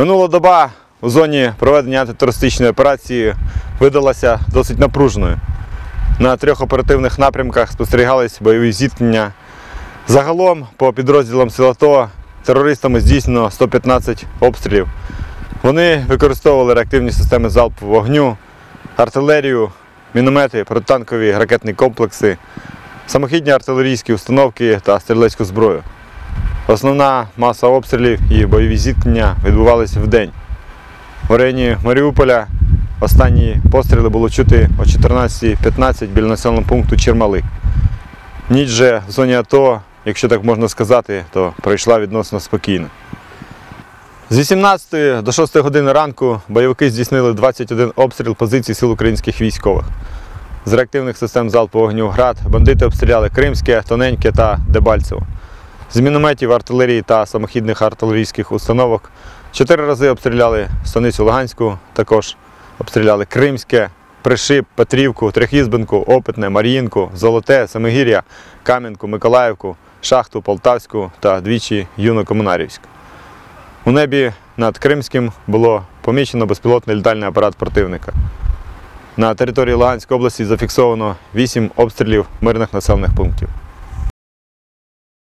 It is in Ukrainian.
Минула доба у зоні проведення антитерористичної операції видалася досить напруженою. На трьох оперативних напрямках спостерігались бойові зіткнення. Загалом по підрозділам сил АТО терористами здійснено 115 обстрілів. Вони використовували реактивні системи залпового вогню, артилерію, міномети, протитанкові ракетні комплекси, самохідні артилерійські установки та стрілецьку зброю. Основна маса обстрілів і бойові зіткнення відбувалися вдень. В районі Маріуполя останні постріли було чути о 14.15 біля населеного пункту Чермали. Ніч же в зоні АТО, якщо так можна сказати, то пройшла відносно спокійно. З 18 до 6 години ранку бойовики здійснили 21 обстріл позицій сил українських військових. З реактивних систем залпового вогню «Град» бандити обстріляли Кримське, Тоненьке та Дебальцево. З мінометів, артилерії та самохідних артилерійських установок чотири рази обстріляли Станицю Луганську, також обстріляли Кримське, Пришип, Петрівку, Трехізбинку, Опитне, Мар'їнку, Золоте, Семигір'я, Кам'янку, Миколаївку, Шахту, Полтавську та двічі Юно-Комунарівську. У небі над Кримським було помічено безпілотний літальний апарат противника. На території Луганської області зафіксовано 8 обстрілів мирних населених пунктів.